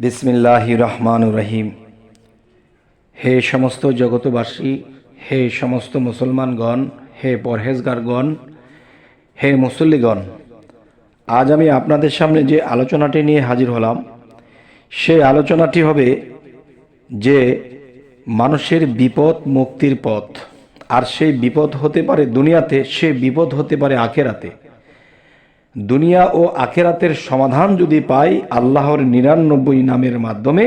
বিসমিল্লাহ রহমান রহিম। হে সমস্ত জগতবাসী হে সমস্ত মুসলমানগণ, হে পরহেজগারগণ, হে মুসল্লিগণ, আজ আমি আপনাদের সামনে যে আলোচনাটি নিয়ে হাজির হলাম সেই আলোচনাটি হবে যে মানুষের বিপদ মুক্তির পথ। আর সেই বিপদ হতে পারে দুনিয়াতে, সে বিপদ হতে পারে আখেরাতে। দুনিয়া ও আখেরাতের সমাধান যদি পাই আল্লাহর নিরানব্বই নামের মাধ্যমে,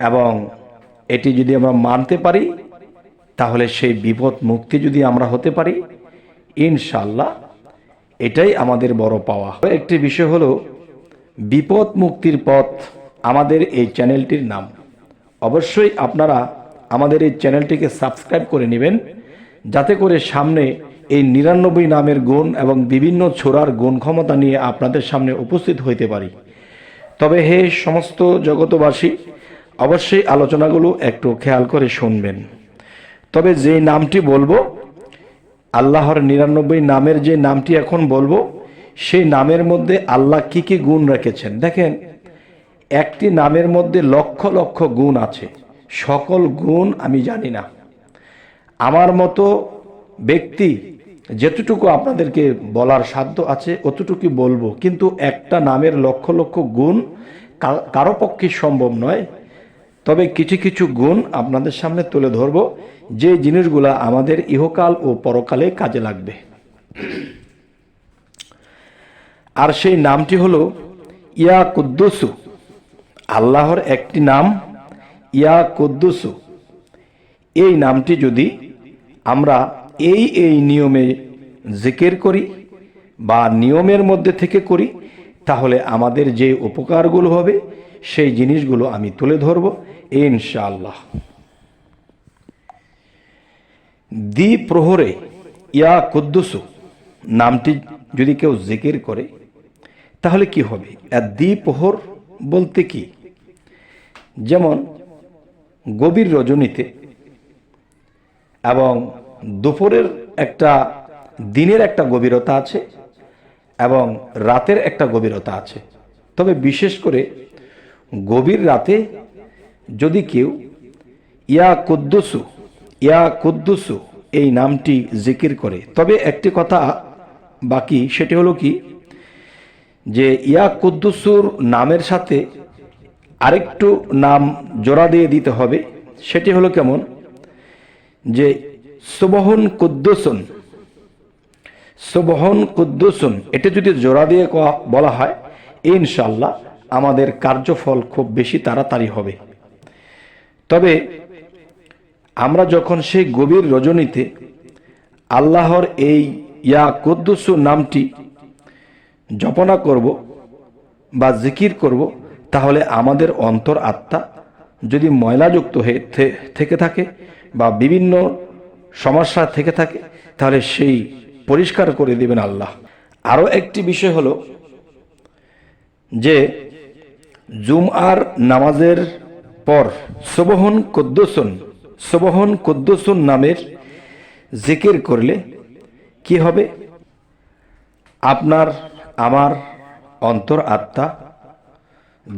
এবং এটি যদি আমরা মানতে পারি, তাহলে সেই বিপদ মুক্তি যদি আমরা হতে পারি ইনশাল্লাহ এটাই আমাদের বড় পাওয়া। একটি বিষয় হলো, বিপদ মুক্তির পথ আমাদের এই চ্যানেলটির নাম। অবশ্যই আপনারা আমাদের এই চ্যানেলটিকে সাবস্ক্রাইব করে নেবেন, যাতে করে সামনে এই নিরানব্বই নামের গুণ এবং বিভিন্ন ছোড়ার গুণ ক্ষমতা নিয়ে আপনাদের সামনে উপস্থিত হইতে পারি। তবে হে সমস্ত জগতবাসী, অবশ্যই আলোচনাগুলো একটু খেয়াল করে শুনবেন। তবে যে নামটি বলব, আল্লাহর নিরানব্বই নামের যে নামটি এখন বলব, সেই নামের মধ্যে আল্লাহ কি কি গুণ রেখেছেন? দেখেন, একটি নামের মধ্যে লক্ষ লক্ষ গুণ আছে। সকল গুণ আমি জানি না। আমার মতো ব্যক্তি যেতটুকু আপনাদেরকে বলার সাধ্য আছে অতটুকু বলব। কিন্তু একটা নামের লক্ষ লক্ষ গুণ কারও পক্ষে সম্ভব নয়। তবে কিছু কিছু গুণ আপনাদের সামনে তুলে ধরব। যে জিনিসগুলা আমাদের ইহকাল ও পরকালে কাজে লাগবে। আর সেই নামটি হলো ইয়া কুদ্দুসু। আল্লাহর একটি নাম, ইয়া কুদ্দুসু। এই নামটি যদি আমরা এই এই নিয়মে জিকির করি বা নিয়মের মধ্যে থেকে করি, তাহলে আমাদের যে উপকারগুলো হবে, সেই জিনিসগুলো আমি তুলে ধরব ইনশাআল্লাহ। দ্বি প্রহরে ইয়া কুদ্দুসু নামটি যদি কেউ জিকির করে, তাহলে কি হবে? আর দ্বি প্রহর বলতে কি? যেমন গভীর রজনীতে এবং দুপুরের একটা, দিনের একটা গভীরতা আছে এবং রাতের একটা গভীরতা আছে। তবে বিশেষ করে গভীর রাতে যদি কেউ, ইয়া কুদ্দুসু ইয়া কুদ্দুসু, এই নামটি জিকির করে, তবে একটি কথা বাকি, সেটি হলো কি, যে ইয়া কুদ্দুসুর নামের সাথে আরেকটু নাম জোড়া দিয়ে দিতে হবে, সেটি হলো কেমন, যে সুবহন কুদ্দুসুন। সুবহন কুদ্দুসুন। এটা যদি জোড়া দিয়ে বলা হয় ইনশাল্লাহ আমাদের কার্যফল খুব বেশি তাড়াতাড়ি হবে। তবে আমরা যখন সেই গভীর রজনীতে আল্লাহর এই ইয়া কুদ্দুসু নামটি জপনা করব বা জিকির করব, তাহলে আমাদের অন্তর আত্মা যদি ময়লাযুক্ত হয়ে থেকে থাকে বা বিভিন্ন সমস্যা থেকে থাকে, তাহলে সেই পরিষ্কার করে দিবেন আল্লাহ। আরও একটি বিষয় হলো যে, জুমআর নামাজের পর সুবহন কুদ্দুসুন সুবহন কুদ্দুসুন নামের জিকির করলে কি হবে? আপনার, আমার অন্তর আত্মা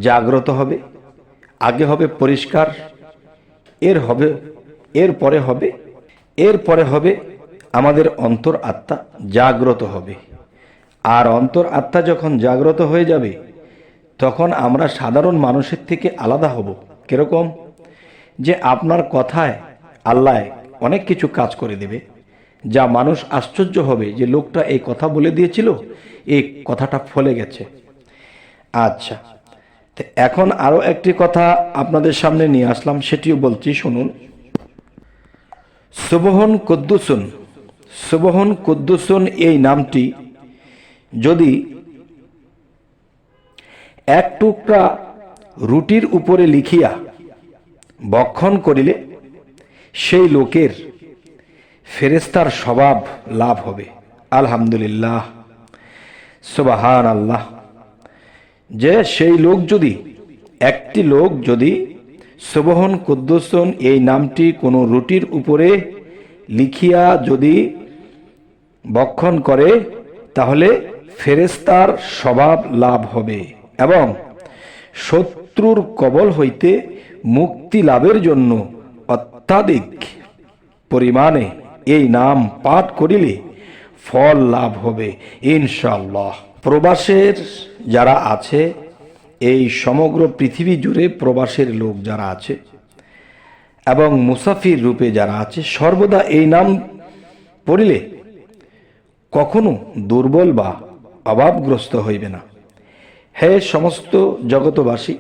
জাগ্রত হবে, আগে হবে পরিষ্কার, এর হবে এর পরে হবে এর পরে হবে আমাদের অন্তর আত্মা জাগ্রত হবে। আর অন্তর আত্মা যখন জাগ্রত হয়ে যাবে, তখন আমরা সাধারণ মানুষের থেকে আলাদা হব। কীরকম? যে আপনার কথায় আল্লাহ অনেক কিছু কাজ করে দেবে। যা মানুষ আশ্চর্য হবে যে লোকটা এই কথা বলে দিয়েছিল, এই কথাটা ফলে গেছে। আচ্ছা এখন আরও একটি কথা আপনাদের সামনে নিয়ে আসলাম, সেটিও বলছি, শুনুন। সুবহন কুদ্দুসুন সুবহন কুদ্দুসুন এই নামটি যদি এক টুকরা রুটির উপরে লিখিয়া বক্ষণ করিলে সেই লোকের ফেরেস্তার স্বভাব লাভ হবে। আলহামদুলিল্লাহ। সুবাহান আল্লাহ যে সেই লোক যদি, একটি লোক যদি সুবহন কুদ্দুসন এই নামটি কোনো রুটির উপরে লিখিয়া যদি বক্ষণ করে, তাহলে ফেরেস্তার স্বভাব লাভ হবে এবং শত্রুর কবল হইতে মুক্তি লাভের জন্য অত্যাধিক পরিমাণে এই নাম পাঠ করিলে ফল লাভ হবে ইনশাল্লাহ প্রবাসের যারা আছে, এই সমগ্র পৃথিবী জুড়ে প্রবাসের লোক যারা আছে এবং মুসাফির রূপে যারা আছে, সর্বদা এই নাম পড়িলে কখনো দুর্বল বা অভাবগ্রস্ত হইবে না। হে সমস্ত জগতবাসী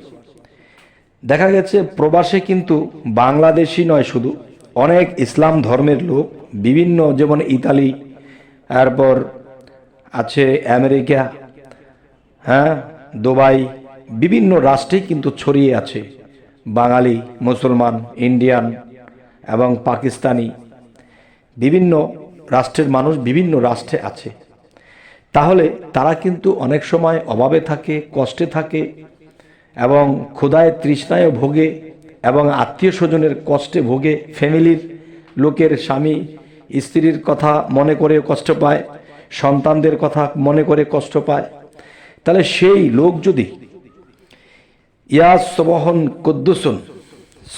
দেখা গেছে প্রবাসে কিন্তু বাংলাদেশি নয় শুধু, অনেক ইসলাম ধর্মের লোক, বিভিন্ন যেমন ইতালি, তারপর আছে আমেরিকা হ্যাঁ দুবাই, বিভিন্ন রাষ্ট্রে কিন্তু ছড়িয়ে আছে। বাঙালি, মুসলমান, ইন্ডিয়ান এবং পাকিস্তানি বিভিন্ন রাষ্ট্রের মানুষ বিভিন্ন রাষ্ট্রে আছে। তাহলে তারা কিন্তু অনেক সময় অভাবে থাকে, কষ্টে থাকে এবং ক্ষুধায় তৃষ্ণায় ভোগে এবং আত্মীয় স্বজনের কষ্টে ভোগে, ফ্যামিলির লোকের স্বামী স্ত্রীর কথা মনে করে কষ্ট পায়, সন্তানদের কথা মনে করে কষ্ট পায়। তাহলে সেই লোক যদি ইয়া সবহন কুদ্দুসুন।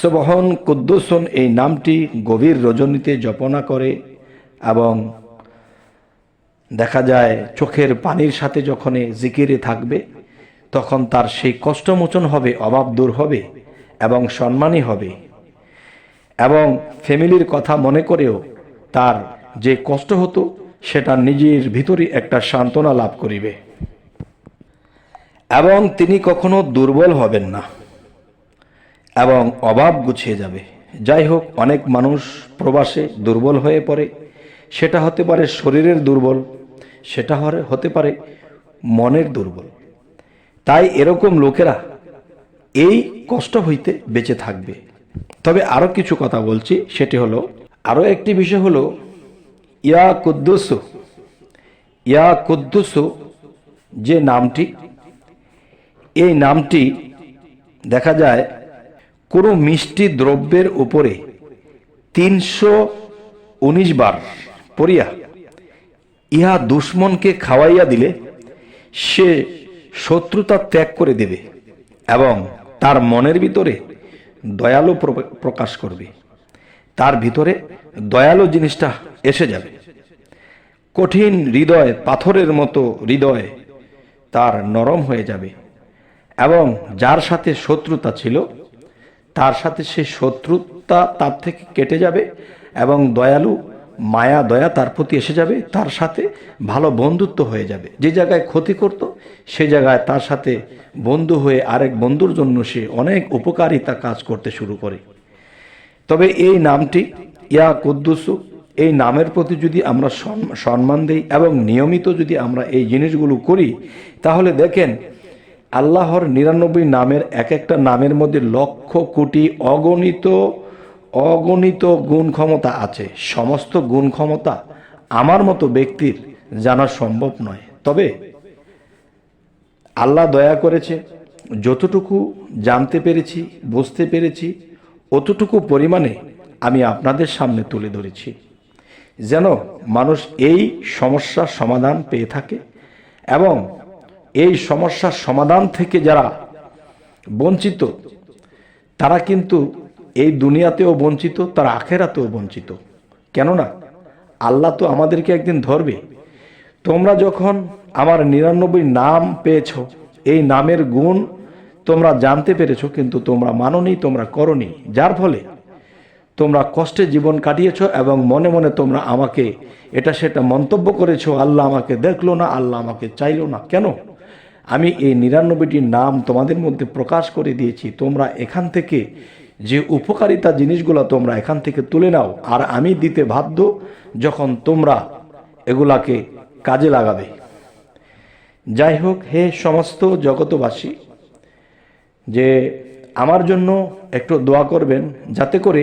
সবহন কুদ্দুসুন এই নামটি গভীর রজনীতে জপনা করে এবং দেখা যায় চোখের পানির সাথে যখন জিকিরে থাকবে, তখন তার সেই কষ্টমোচন হবে, অভাব দূর হবে এবং সম্মানই হবে। এবং ফ্যামিলির কথা মনে করেও তার যে কষ্ট হতো, সেটা নিজের ভিতরে একটা সান্ত্বনা লাভ করিবে। এবং তিনি কখনো দুর্বল হবেন না এবং অভাব গুছিয়ে যাবে। যাই হোক, অনেক মানুষ প্রবাসে দুর্বল হয়ে পড়ে। সেটা হতে পারে শরীরের দুর্বল, সেটা হতে পারে মনের দুর্বল। তাই এরকম লোকেরা এই কষ্ট হইতে বেঁচে থাকবে। তবে আরও কিছু কথা বলছি, সেটি হলো আরও একটি বিষয় হলো ইয়া কুদ্দুসু ইয়া কুদ্দুসু যে নামটি এই নামটি দেখা যায় কোনো মিষ্টি দ্রব্যের উপরে তিনশো উনিশ বার পড়িয়া ইহা দুশ্মনকে খাওয়াইয়া দিলে সে শত্রুতা ত্যাগ করে দেবে এবং তার মনের ভিতরে দয়ালু প্র- প্রকাশ করবে। তার ভিতরে দয়ালু জিনিসটা এসে যাবে। কঠিন হৃদয় পাথরের মতো হৃদয় তার নরম হয়ে যাবে। এবং যার সাথে শত্রুতা ছিল, তার সাথে সে শত্রুতা তার থেকে কেটে যাবে এবং দয়ালু, মায়া, দয়া তার প্রতি এসে যাবে, তার সাথে ভালো বন্ধুত্ব হয়ে যাবে। যে জায়গায় ক্ষতি করত, সে জায়গায় তার সাথে বন্ধু হয়ে আরেক বন্ধুর জন্য সে অনেক উপকারিতা কাজ করতে শুরু করে। তবে এই নামটি ইয়া কুদ্দুসু, এই নামের প্রতি যদি আমরা সম্মান দিই এবং নিয়মিত যদি আমরা এই জিনিসগুলো করি, তাহলে দেখেন আল্লাহর নিরানব্বই নামের এক একটা নামের মধ্যে লক্ষ কোটি অগণিত অগণিত গুণ ক্ষমতা আছে। সমস্ত গুণ ক্ষমতা আমার মতো ব্যক্তির জানা সম্ভব নয়। তবে আল্লাহ দয়া করেছে, যতটুকু জানতে পেরেছি, বুঝতে পেরেছি, অতটুকু পরিমাণে আমি আপনাদের সামনে তুলে ধরেছি। যেন মানুষ এই সমস্যার সমাধান পেয়ে থাকে এবং এই সমস্যার সমাধান থেকে যারা বঞ্চিত, তারা কিন্তু এই দুনিয়াতেও বঞ্চিত, তারা আখেরাতেও বঞ্চিত। কেননা আল্লাহ তো আমাদেরকে একদিন ধরবে। তোমরা যখন আমার নিরানব্বই নাম পেয়েছ, এই নামের গুণ তোমরা জানতে পেরেছ, কিন্তু তোমরা মাননি, তোমরা করনি। যার ফলে তোমরা কষ্টে জীবন কাটিয়েছ এবং মনে মনে তোমরা আমাকে এটা সেটা মন্তব্য করেছ, আল্লাহ আমাকে দেখল না, আল্লাহ আমাকে চাইলো না। কেন? আমি এই নিরানব্বইটির নাম তোমাদের মধ্যে প্রকাশ করে দিয়েছি। তোমরা এখান থেকে যে উপকারিতা জিনিসগুলো তোমরা এখান থেকে তুলে নাও, আর আমি দিতে বাধ্য যখন তোমরা এগুলাকে কাজে লাগাবে। যাই হোক, হে সমস্ত জগতবাসী যে আমার জন্য একটু দোয়া করবেন, যাতে করে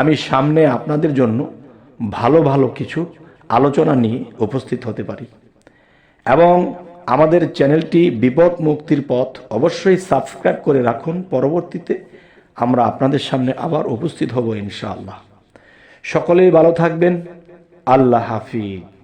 আমি সামনে আপনাদের জন্য ভালো ভালো কিছু আলোচনা নিয়ে উপস্থিত হতে পারি। এবং আমাদের চ্যানেলটি বিপদ মুক্তির পথ অবশ্যই সাবস্ক্রাইব করে রাখুন। পরবর্তীতে আমরা আপনাদের সামনে আবার উপস্থিত হব ইনশাআল্লাহ। সকলেই ভালো থাকবেন। আল্লাহ হাফিজ।